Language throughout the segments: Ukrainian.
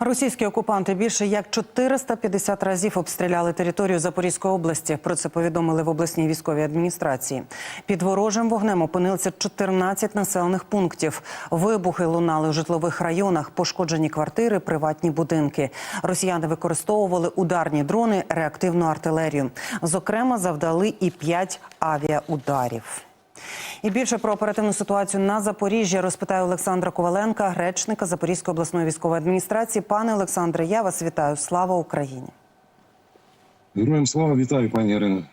Російські окупанти більше як 450 разів обстріляли територію Запорізької області. Про це повідомили в обласній військовій адміністрації. Під ворожим вогнем опинилися 14 населених пунктів. Вибухи лунали у житлових районах, пошкоджені квартири, приватні будинки. Росіяни використовували ударні дрони, реактивну артилерію. Зокрема, завдали і 5 авіаударів. І більше про оперативну ситуацію на Запоріжжі розпитає Олександра Коваленка, речника Запорізької обласної військової адміністрації. Пане Олександре, я вас вітаю. Слава Україні! Героям слава вітаю, пані Ірино.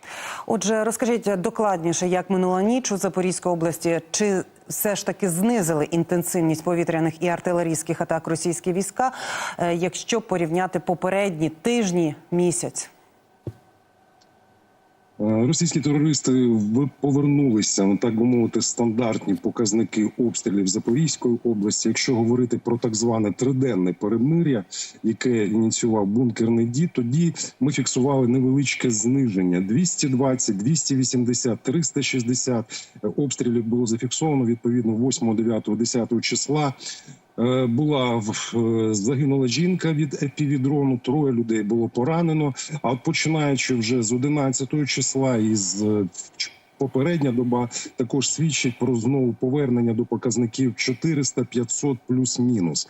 Отже, розкажіть докладніше, як минула ніч у Запорізькій області, чи все ж таки знизили інтенсивність повітряних і артилерійських атак російські війська, е, якщо порівняти попередні тижні місяць? Російські терористи повернулися, ну, так би мовити, стандартні показники обстрілів Запорізької області. Якщо говорити про так зване триденне перемир'я, яке ініціював бункерний дід, тоді ми фіксували невеличке зниження: 220, 280, 360 обстрілів було зафіксовано відповідно 8, 9, 10 числа. Е, Була е, загинула жінка від епівідрону, троє людей було поранено. А от починаючи вже з 11 числа і з е, попередня доба також свідчить про знову повернення до показників 400-500 плюс-мінус.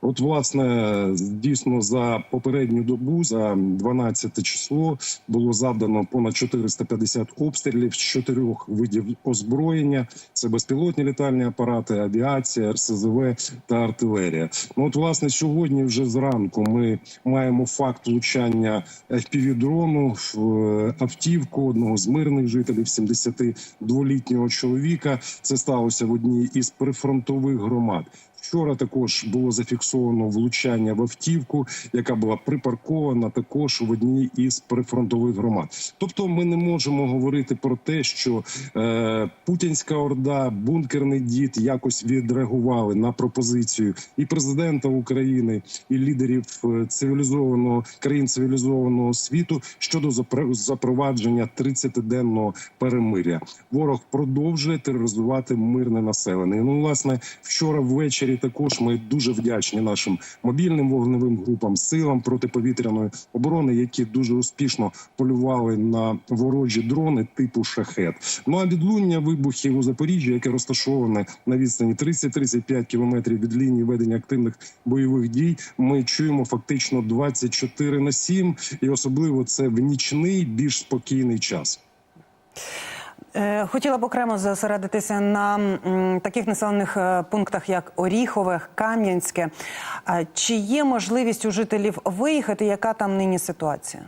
От, власне, дійсно за попередню добу, за 12 число, було завдано понад 450 обстрілів з чотирьох видів озброєння: це безпілотні літальні апарати, авіація, РСЗВ та артилерія. Ну от, власне, сьогодні, вже зранку, ми маємо факт влучання FPV-дрону в е, автівку одного з мирних жителів, 72-літнього чоловіка. Це сталося в одній із прифронтових громад. Вчора також було зафіксовано влучання в автівку, яка була припаркована також в одній із прифронтових громад. Тобто, ми не можемо говорити про те, що е, путінська орда, бункерний дід якось відреагували на пропозицію і президента України, і лідерів е, цивілізованого країн цивілізованого світу щодо запро- запровадження 30-денного перемиря. Ворог продовжує тероризувати мирне населення. Ну, власне, вчора ввечері також ми дуже вдячні нашим мобільним вогневим групам, силам протиповітряної оборони, які дуже успішно полювали на ворожі дрони типу шахет. Ну а відлуння вибухів у Запоріжжі, яке розташоване на відстані 30-35 кілометрів від лінії ведення активних бойових дій, ми чуємо фактично 24 на 7, і особливо це в нічний більш спокійний час. Е, Хотіла б окремо зосередитися на таких населених е, пунктах, як Оріхове, Кам'янське. Чи є можливість у жителів виїхати? Яка там нині ситуація?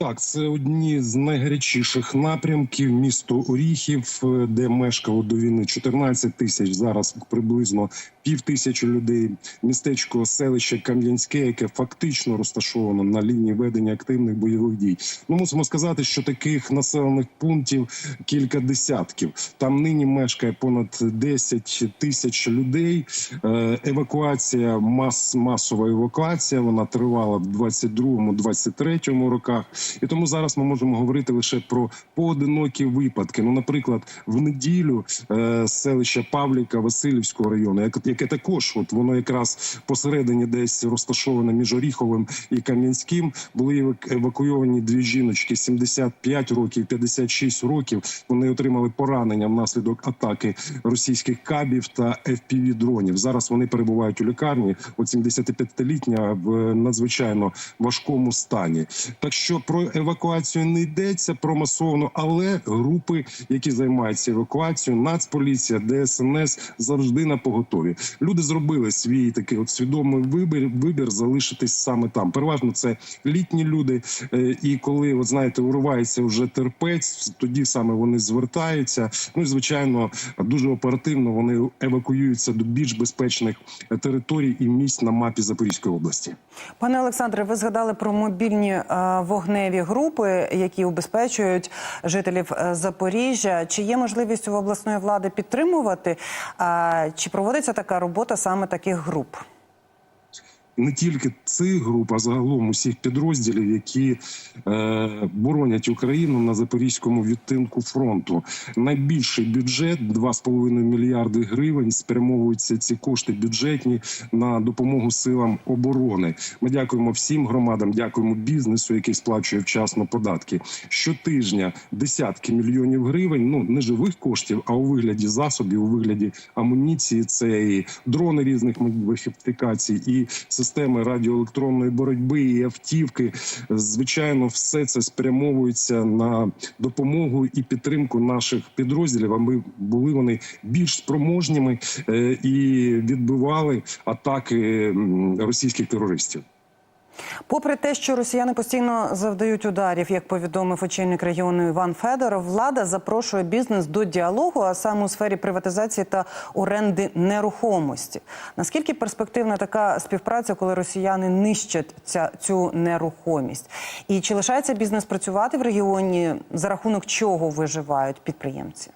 Так, це одні з найгарячіших напрямків. Місто Оріхів, де мешкало до війни 14 тисяч. Зараз приблизно пів тисячі людей. Містечко селище Кам'янське, яке фактично розташовано на лінії ведення активних бойових дій. Ну мусимо сказати, що таких населених пунктів кілька десятків. Там нині мешкає понад 10 тисяч людей. Е, Евакуація, мас, масова евакуація. Вона тривала в 22-23 роках. І тому зараз ми можемо говорити лише про поодинокі випадки. Ну, наприклад, в неділю е, селище Павліка Васильівського району, як- яке також, от воно якраз посередині десь розташоване між Оріховим і Кам'янським, були евакуйовані дві жіночки 75 років, 56 років. Вони отримали поранення внаслідок атаки російських кабів та fpv дронів. Зараз вони перебувають у лікарні. От 75-літня в надзвичайно важкому стані. Так що про евакуацію не йдеться про масовну, але групи, які займаються евакуацією, Нацполіція, ДСНС завжди на поготові. Люди зробили свій такий от свідомий вибір, вибір залишитись саме там. Переважно це літні люди. Е, І коли от знаєте, уривається вже терпець, тоді саме вони звертаються. Ну і звичайно, дуже оперативно вони евакуюються до більш безпечних територій і місць на мапі Запорізької області. Пане Олександре, ви згадали про мобільні е, вогневі групи, які убезпечують жителів е, Запоріжжя. Чи є можливість у обласної влади підтримувати? Чи проводиться така робота саме таких груп? Не тільки цих груп, а загалом усіх підрозділів, які е, боронять Україну на запорізькому відтинку фронту. Найбільший бюджет 2,5 мільярди гривень спрямовуються ці кошти бюджетні на допомогу силам оборони. Ми дякуємо всім громадам, дякуємо бізнесу, який сплачує вчасно податки. Щотижня десятки мільйонів гривень. Ну не живих коштів, а у вигляді засобів, у вигляді амуніції. Це і дрони різних модифікацій, і системи радіоелектронної боротьби, і автівки. Звичайно, все це спрямовується на допомогу і підтримку наших підрозділів, аби були вони більш спроможніми е, і відбивали атаки російських терористів. Попри те, що росіяни постійно завдають ударів, як повідомив очільник регіону Іван Федоров, влада запрошує бізнес до діалогу, а саме у сфері приватизації та оренди нерухомості. Наскільки перспективна така співпраця, коли росіяни нищать ця, цю нерухомість? І чи лишається бізнес працювати в регіоні, за рахунок чого виживають підприємці?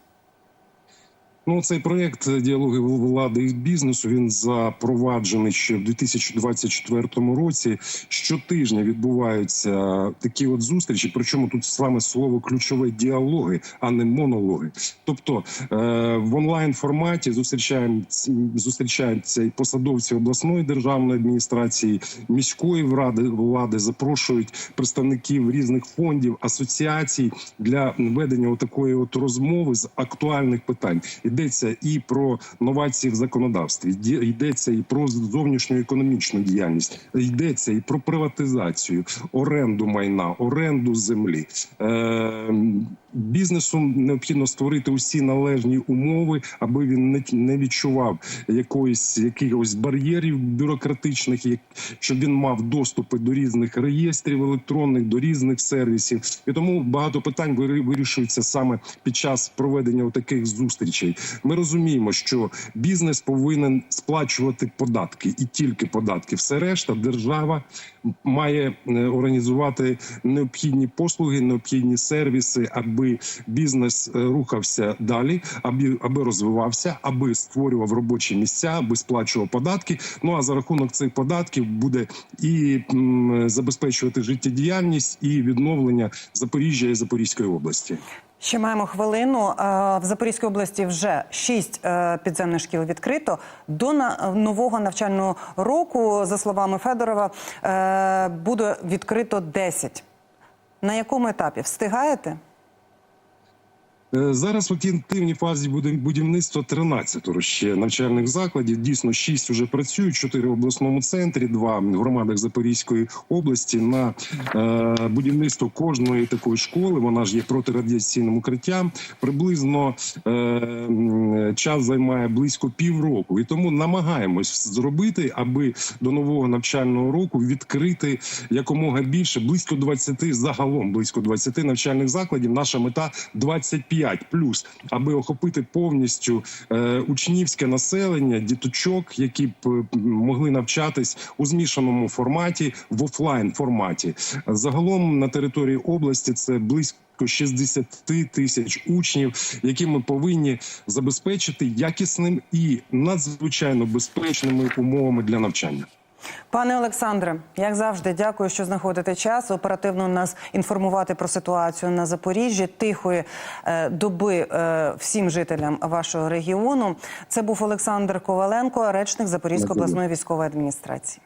Ну, цей проект діалоги влади і бізнесу він запроваджений ще в 2024 році. Щотижня відбуваються такі от зустрічі. Причому тут саме слово ключове діалоги, а не монологи. Тобто е, в онлайн форматі зустрічаємось- зустрічаються і посадовці обласної державної адміністрації, міської влади влади запрошують представників різних фондів, асоціацій для ведення такої от розмови з актуальних питань. Йдеться і про новації в законодавстві, йде- йдеться і про зовнішню економічну діяльність, йдеться і про приватизацію, оренду майна, оренду землі. Е, бізнесу необхідно створити усі належні умови, аби він не, відчував якоїсь якихось бар'єрів бюрократичних, як щоб він мав доступи до різних реєстрів електронних, до різних сервісів. І тому багато питань вирішується саме під час проведення таких зустрічей. Ми розуміємо, що бізнес повинен сплачувати податки і тільки податки. Все решта держава має е, організувати необхідні послуги, необхідні сервіси, аби бізнес е, рухався далі, аби аби розвивався, аби створював робочі місця, аби сплачував податки. Ну а за рахунок цих податків буде і м, забезпечувати життєдіяльність і відновлення Запоріжжя і Запорізької області. Ще маємо хвилину. Е, В Запорізькій області вже шість е, підземних шкіл відкрито. До нового навчального року, за словами Федорова, е, буде відкрито 10. На якому етапі встигаєте? Е, Зараз в активній фазі буде будівництво 13 ще навчальних закладів. Дійсно, 6 вже працюють, 4 в обласному центрі, 2 в громадах Запорізької області. На е, будівництво кожної такої школи вона ж є протирадіаційним укриттям. Приблизно е, час займає близько півроку, і тому намагаємось зробити, аби до нового навчального року відкрити якомога більше, близько 20, загалом близько 20 навчальних закладів. Наша мета 25 плюс, аби охопити повністю е, учнівське населення, діточок, які б могли навчатись у змішаному форматі в офлайн форматі. Загалом на території області це близько. 60 тисяч учнів, які ми повинні забезпечити якісним і надзвичайно безпечними умовами для навчання. Пане Олександре, як завжди, дякую, що знаходите час оперативно нас інформувати про ситуацію на Запоріжжі. Тихої е, доби е, всім жителям вашого регіону. Це був Олександр Коваленко, речник Запорізької обласної військової адміністрації.